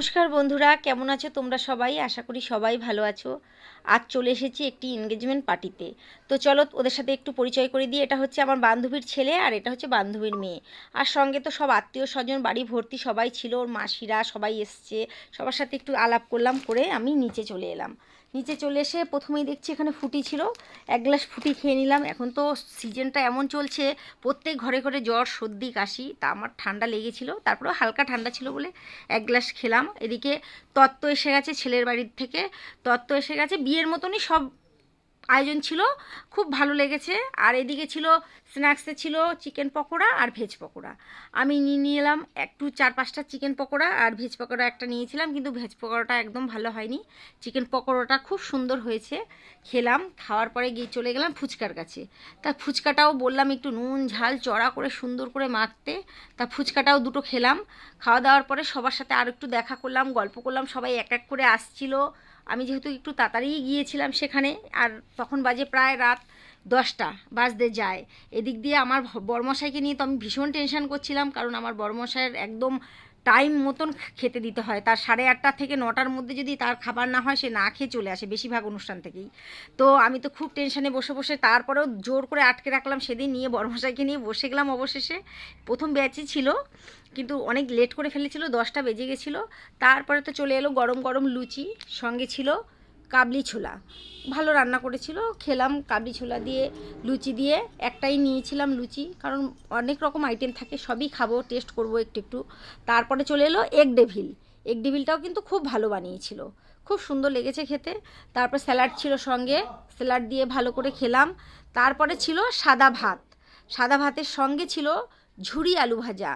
নমস্কার বন্ধুরা, কেমন আছো তোমরা সবাই? আশা করি সবাই ভালো আছো। আজ চলে এসেছি একটি এনগেজমেন্ট পার্টিতে তো চলো ওদের সাথে একটু পরিচয় করে দিই। এটা হচ্ছে আমার বান্ধবীর ছেলে আর এটা হচ্ছে বান্ধবীর মেয়ে। আর সঙ্গে তো সব আত্মীয় স্বজন, বাড়ি ভর্তি সবাই ছিল। ওর মাসিরা সবাই এসছে। সবার সাথে একটু আলাপ করলাম করে আমি নিচে চলে এলাম। নিচে চলে এসে প্রথমেই দেখছি এখানে ফুটি ছিল। এক গ্লাস ফুটি খেয়ে নিলাম। এখন তো সিজনটা এমন চলছে, প্রত্যেক ঘরে ঘরে জ্বর, সর্দি, কাশি, তা আমার ঠান্ডা লেগেছিলো। তারপরেও হালকা ঠান্ডা ছিল বলে এক গ্লাস খেলাম। এদিকে তত্ত্ব এসে গেছে ছেলের বাড়ির থেকে। তত্ত্ব এসে গেছে, বিয়ের মতনই সব আয়োজন ছিল, খুব ভালো লেগেছে। আর এদিকে ছিল স্ন্যাক্সে ছিল চিকেন পকোড়া আর ভেজ পকোড়া। আমি নিয়ে এলাম একটু চার পাঁচটা চিকেন পকোড়া আর ভেজ পকোড়া একটা নিয়েছিলাম, কিন্তু ভেজ পকোড়াটা একদম ভালো হয়নি। চিকেন পকোড়াটা খুব সুন্দর হয়েছে, খেলাম, খাওয়ার পরে গিয়ে চলে গেলাম ফুচকার কাছে। তা ফুচকাটাও বললাম একটু নুন, ঝাল, চড়া করে সুন্দর করে মাখতে। তা ফুচকাটাও দুটো খেলাম। খাওয়া দাওয়ার পরে সবার সাথে আর একটু দেখা করলাম, গল্প করলাম, সবাই এক এক করে আসছিল। আমি যেহেতু একটু তাড়াতাড়ি গিয়েছিলাম সেখানে, আর তখন বাজে প্রায় রাত দশটা, বাজতে যায়। এদিক দিয়ে আমার বর্মশাইকে নিয়ে তো আমি ভীষণ টেনশান করছিলাম, কারণ আমার বর্মশাইয়ের একদম টাইম মতন খেতে দিতে হয়। তার সাড়ে আটটা থেকে নটার মধ্যে যদি তার খাবার না হয়, সে না খেয়ে চলে আসে বেশিরভাগ অনুষ্ঠান থেকেই। তো আমি তো খুব টেনশানে বসে বসে তারপরেও জোর করে আটকে রাখলাম সেদিন নিয়ে বড়মশাইকে নিয়ে বসে গেলাম অবশেষে। প্রথম ব্যাচই ছিল, কিন্তু অনেক লেট করে ফেলেছিল, দশটা বেজে গেছিল। তারপরে তো চলে এলো গরম গরম লুচি, সঙ্গে ছিল কাবলি ছোলা। ভালো রান্না করেছিল। খেলাম কাবলি ছোলা দিয়ে, লুচি দিয়ে। একটাই নিয়েছিলাম লুচি, কারণ অনেক রকম আইটেম থাকে, সবই খাব টেস্ট করব একটু একটু। তারপরে চলে এলো এগ ডেভিল এগ ডেভিলটাও কিন্তু খুব ভালো বানিয়েছিল। খুব সুন্দর লেগেছে খেতে। তারপর স্যালাড ছিল সঙ্গে। স্যালাড দিয়ে ভালো করে খেলাম। তারপরে ছিল সাদা ভাত। সাদা ভাতের সঙ্গে ছিল ঝুরি আলু ভাজা।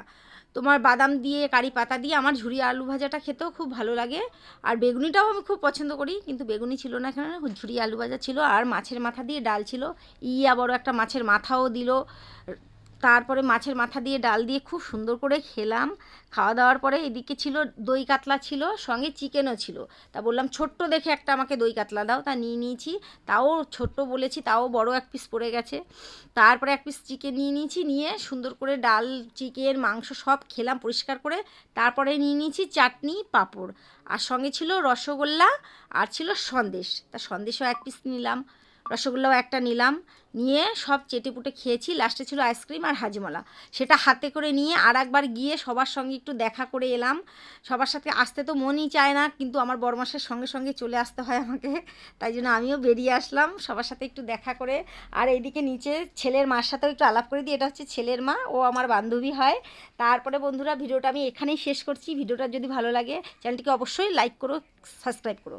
তোমার বাদাম দিয়ে, কারি পাতা দিয়ে আমার ঝুরি আলু ভাজাটা খেতেও খুব ভালো লাগে। আর বেগুনিটাও আমি খুব পছন্দ করি, কিন্তু বেগুনি ছিল না কেন ঝুরি আলু ভাজা ছিল। আর মাছের মাথা দিয়ে ডাল ছিল। ইয়া বড় একটা মাছের মাথাও দিল। তারপরে মাছের মাথা দিয়ে ডাল দিয়ে খুব সুন্দর করে খেলাম। খাওয়া দাওয়ার পরে এদিকে ছিল, দই কাতলা ছিল, সঙ্গে চিকেনও ছিল। তা বললাম, ছোট্ট দেখে একটা আমাকে দই কাতলা দাও। তা নিয়ে নিয়েছি। তাও ছোট্ট বলেছি, তাও বড় এক পিস পড়ে গেছে। তারপরে এক পিস চিকেন নিয়ে নিয়েছি, নিয়ে সুন্দর করে ডাল চিকেন মাংস সব খেলাম পরিষ্কার করে। তারপরে নিয়ে নিয়েছি চাটনি, পাঁপড়। আর সঙ্গে ছিল রসগোল্লা, আর ছিল সন্দেশ। তা সন্দেশও এক পিস নিলাম। রসগোল্লাও একটা নিলাম। নিয়ে সব চেটেপুটে খেয়েছি। লাস্টে ছিল আইসক্রিম আর হাজমলা। সেটা হাতে করে নিয়ে আর একবার গিয়ে সবার সঙ্গে একটু দেখা করে এলাম। সবার সাথে আসতে তো মনই চায় না, কিন্তু আমার বরমাসের সঙ্গে সঙ্গে চলে আসতে হয় আমাকে। তাই জন্য আমিও বেরিয়ে আসলাম সবার সাথে একটু দেখা করে। আর এইদিকে নিচে ছেলের মার সাথেও একটু আলাপ করে দিই। এটা হচ্ছে ছেলের মা, ও আমার বান্ধবী হয়। তারপরে বন্ধুরা, ভিডিওটা আমি এখানেই শেষ করছি। ভিডিওটা যদি ভালো লাগে, চ্যানেলটিকে অবশ্যই লাইক করো সাবস্ক্রাইব করো।